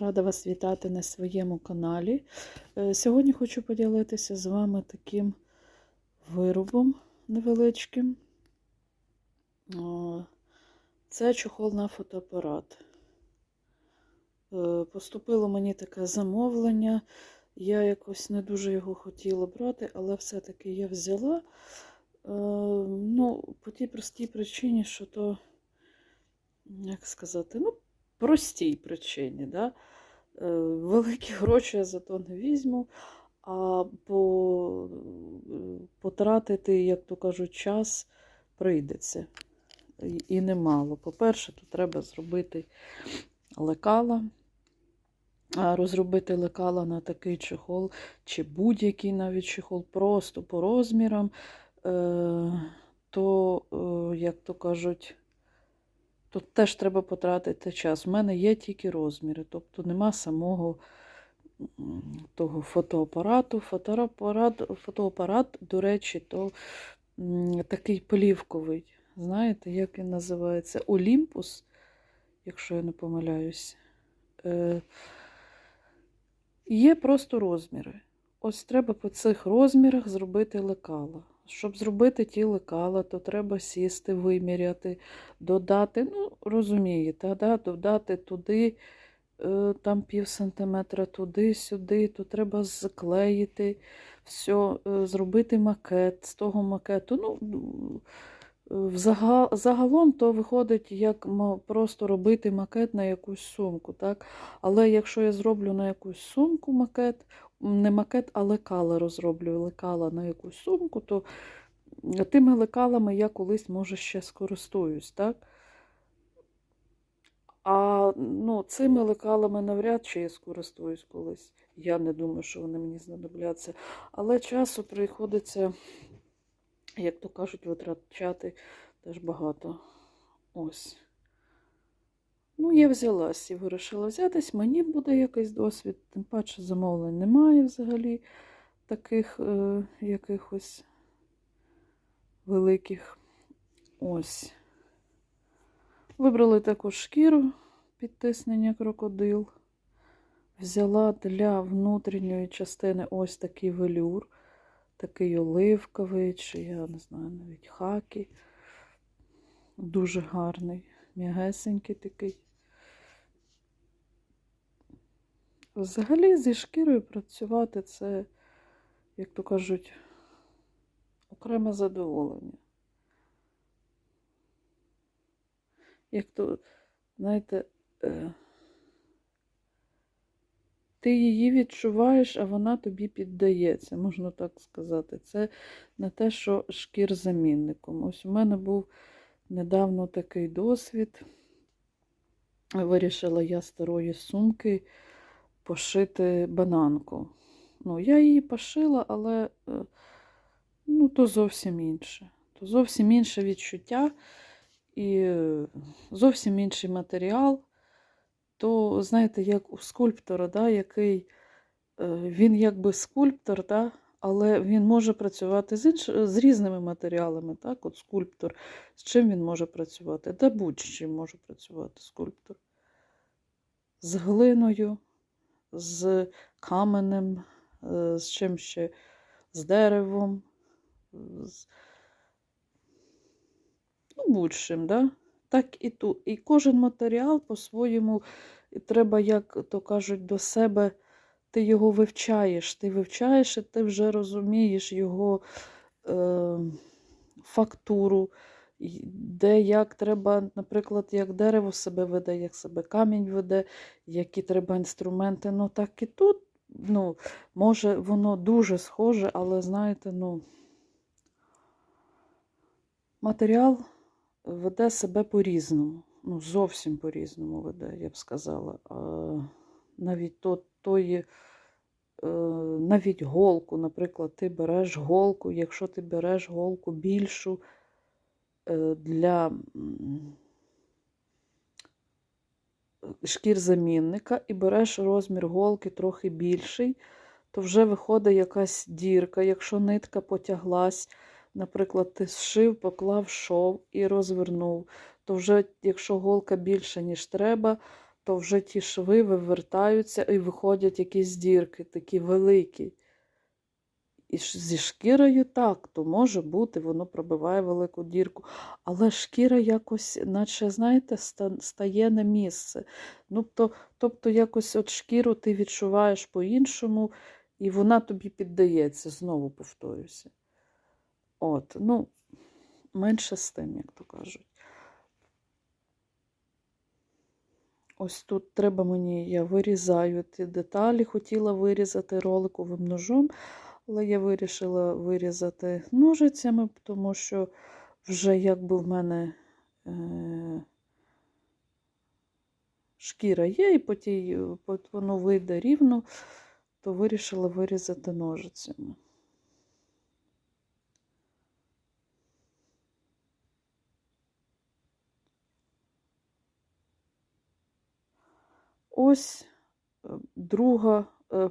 Рада вас вітати на своєму каналі. Е, Сьогодні хочу поділитися з вами таким виробом невеличким. Це чохол на фотоапарат. Е, Поступило мені таке замовлення. Я якось не дуже його хотіла брати, але все-таки я взяла. Е, Ну, по тій простій причині, що то, як сказати, ну, простій причині. Да? Е, Великі гроші я за то не візьму, а по, потратити, як то кажуть, час прийдеться. І- немало. По-перше, тут треба зробити лекала. Розробити лекала на такий чехол, чи будь-який навіть чехол, просто по розмірам, е, то, е, як то кажуть, Тут теж треба потратити час. У мене є тільки розміри, тобто нема самого того фотоапарату. Фотоапарат, фотоапарат до речі, то такий плівковий. Знаєте, як він називається? Олімпус, якщо я не помиляюсь. Е, Є просто розміри. Ось треба по цих розмірах зробити лекала. Щоб зробити ті лекала, то треба сісти, виміряти, додати, ну, розумієте, да, додати туди, е, там пів сантиметра, туди, сюди, то треба заклеїти все, зробити макет з того макету. Ну, е, загалом то виходить, як просто робити макет на якусь сумку. Так? Але якщо я зроблю на якусь сумку макет, не макет, а лекала розроблю лекала на якусь сумку, то тими лекалами я колись, може, ще скористуюсь. Так? А ну, цими лекалами навряд чи я скористуюсь колись. Я не думаю, що вони мені знадобляться. Але часу приходиться, як то кажуть, витрачати теж багато. Ось. Ну, я взялась і вирішила взятись. Мені буде якийсь досвід, тим паче замовлень немає взагалі таких е, якихось великих. Ось. Вибрали таку шкіру під тиснення крокодил. Взяла для внутрішньої частини ось такий велюр, такий оливковий, чи я не знаю, навіть хакі. Дуже гарний, м'ягесенький такий. Взагалі зі шкірою працювати це, як то кажуть, окреме задоволення. Як то, знаєте, е, ти її відчуваєш, а вона тобі піддається, можна так сказати. Це не те, що шкір замінником. Ось у мене був недавно такий досвід. Вирішила я старої сумки пошити бананку. Ну, я її пошила, але е, ну, то зовсім інше. То зовсім інше відчуття і е, зовсім інший матеріал. То, знаєте, як у скульптора, да, який е, він якби скульптор, да, але він може працювати з, інш... з різними матеріалами. Так? От скульптор. З чим він може працювати? Да будь-чим може працювати скульптор. З глиною, з каменем, е, з чим ще, з деревом, з... ну, будь-чим, да? так і тут. І кожен матеріал по-своєму треба, як то кажуть, до себе ти його вивчаєш. Ти вивчаєш, і ти вже розумієш його е, фактуру, де як треба, наприклад, як дерево себе веде, як себе камінь веде, які треба інструменти. Ну, так і тут, ну, може, воно дуже схоже, але знаєте, ну, матеріал веде себе по-різному. Ну, зовсім по-різному веде, я б сказала. Навіть то, тої, е, навіть голку, наприклад, ти береш голку, якщо ти береш голку більшу для шкір-замінника і береш розмір голки трохи більший, то вже виходить якась дірка, якщо нитка потяглась. Наприклад, ти зшив, поклав шов і розвернув. То вже, якщо голка більша, ніж треба, то вже ті шви вивертаються і виходять якісь дірки, такі великі. І зі шкірою так, то може бути, воно пробиває велику дірку. Але шкіра якось, наче, знаєте, стає на місце. Ну, то, тобто, якось от шкіру ти відчуваєш по-іншому, і вона тобі піддається, знову повторюся. От, ну, менше з тим, як то кажуть. Ось тут треба мені, я вирізаю ті деталі, хотіла вирізати роликовим ножом, але я вирішила вирізати ножицями, тому що вже якби в мене е, шкіра є, і по тій, воно вийде рівно, то вирішила вирізати ножицями. Ось е, друга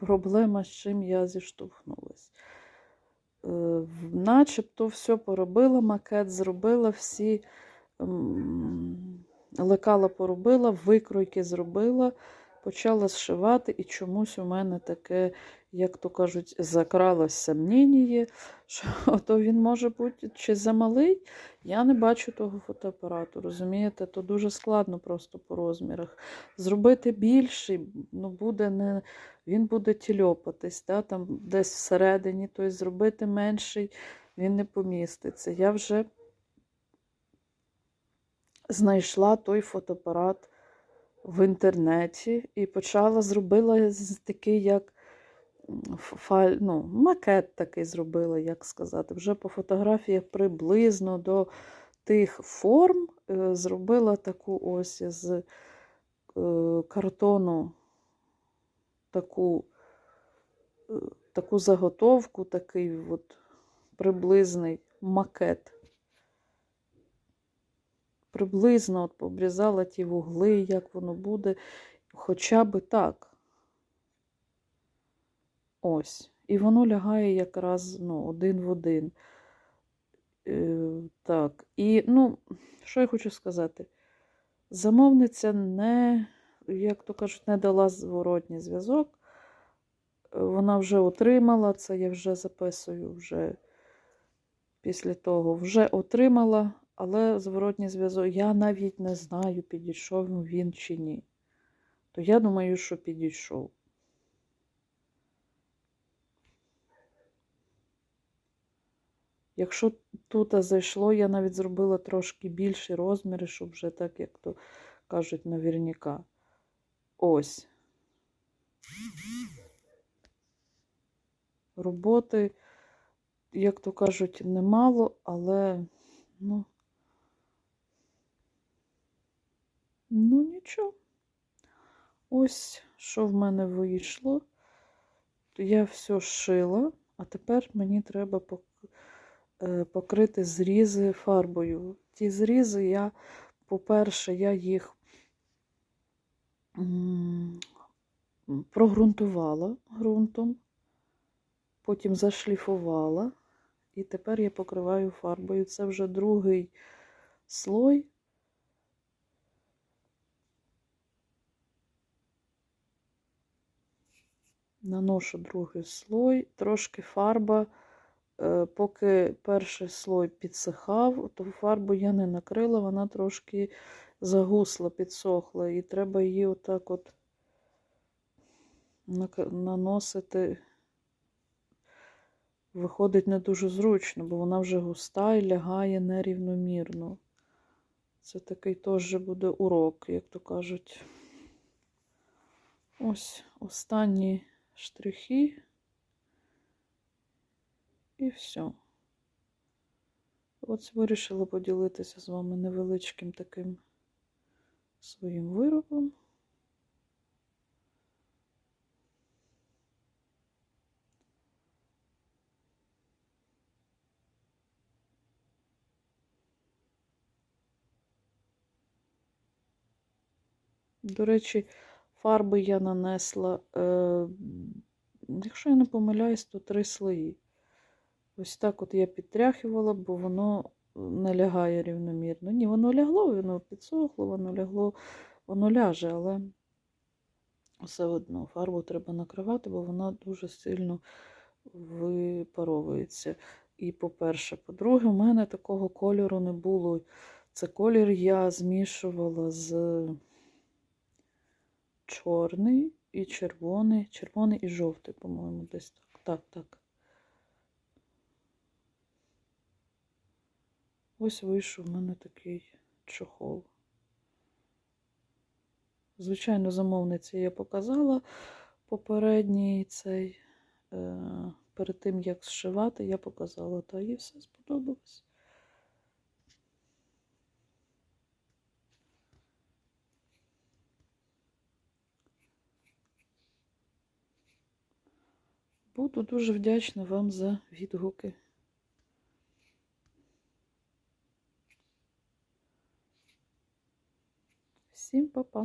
проблема, з чим я зіштовхнулася. Е, Начебто все поробила, макет зробила, всі лекала поробила, викройки зробила, почала зшивати, і чомусь у мене таке, як то кажуть, закралось сомнення, що то він може бути чи замалий. Я не бачу того фотоапарату, розумієте, то дуже складно просто по розмірах. Зробити більший, ну буде не, він буде тільопатись, да, там десь всередині, тобто зробити менший, він не поміститься. Я вже знайшла той фотоапарат в інтернеті і почала зробила такий, як фаль, ну, макет такий зробила, як сказати. Вже по фотографіях приблизно до тих форм е, зробила таку ось з е, картону таку, е, таку заготовку, такий от приблизний макет. Приблизно от пообрізала ті вугли, як воно буде, хоча би так. Ось. І воно лягає якраз ну, один в один. Е, так. І, ну, що я хочу сказати? Замовниця не, як то кажуть, не дала зворотній зв'язок. Вона вже отримала це, я вже записую вже після того. Вже отримала, але зворотній зв'язок. Я навіть не знаю, підійшов він чи ні. То я думаю, що підійшов. Якщо тут зайшло, я навіть зробила трошки більші розміри, щоб вже так, як то кажуть, наверняка. Ось. Роботи, як то кажуть, немало, але ну, ну нічого. Ось що в мене вийшло. Я все шила, а тепер мені треба пок- е, покрити зрізи фарбою. Ті зрізи я, по-перше, я їх прогрунтувала ґрунтом, потім зашліфувала, і тепер я покриваю фарбою. Це вже другий слой. Наношу другий слой, трошки фарба. Е, Поки перший слой підсихав, то фарбу я не накрила, вона трошки загусла, підсохла, і треба її отак от наносити. Виходить не дуже зручно, бо вона вже густа і лягає нерівномірно. Це такий теж буде урок, як то кажуть. Ось останні штрихи. І все. От вирішила поділитися з вами невеличким таким своїм виробом. До речі, фарби я нанесла, е, якщо я не помиляюсь, то три слої. Ось так от я підтряхувала, бо воно не лягає рівномірно. Ні, воно лягло, воно підсохло, воно лягло, воно ляже, але все одно фарбу треба накривати, бо вона дуже сильно випаровується. І, по-перше, по-друге, в мене такого кольору не було. Це колір я змішувала з чорний і червоний, червоний і жовтий, по-моєму, десь так. Так, так. Ось вийшов в мене такий чохол. Звичайно, замовниці я показала попередній цей. Е, перед тим, як зшивати, я показала, та їй все сподобалось. Буду дуже вдячна вам за відгуки. Всім па-па!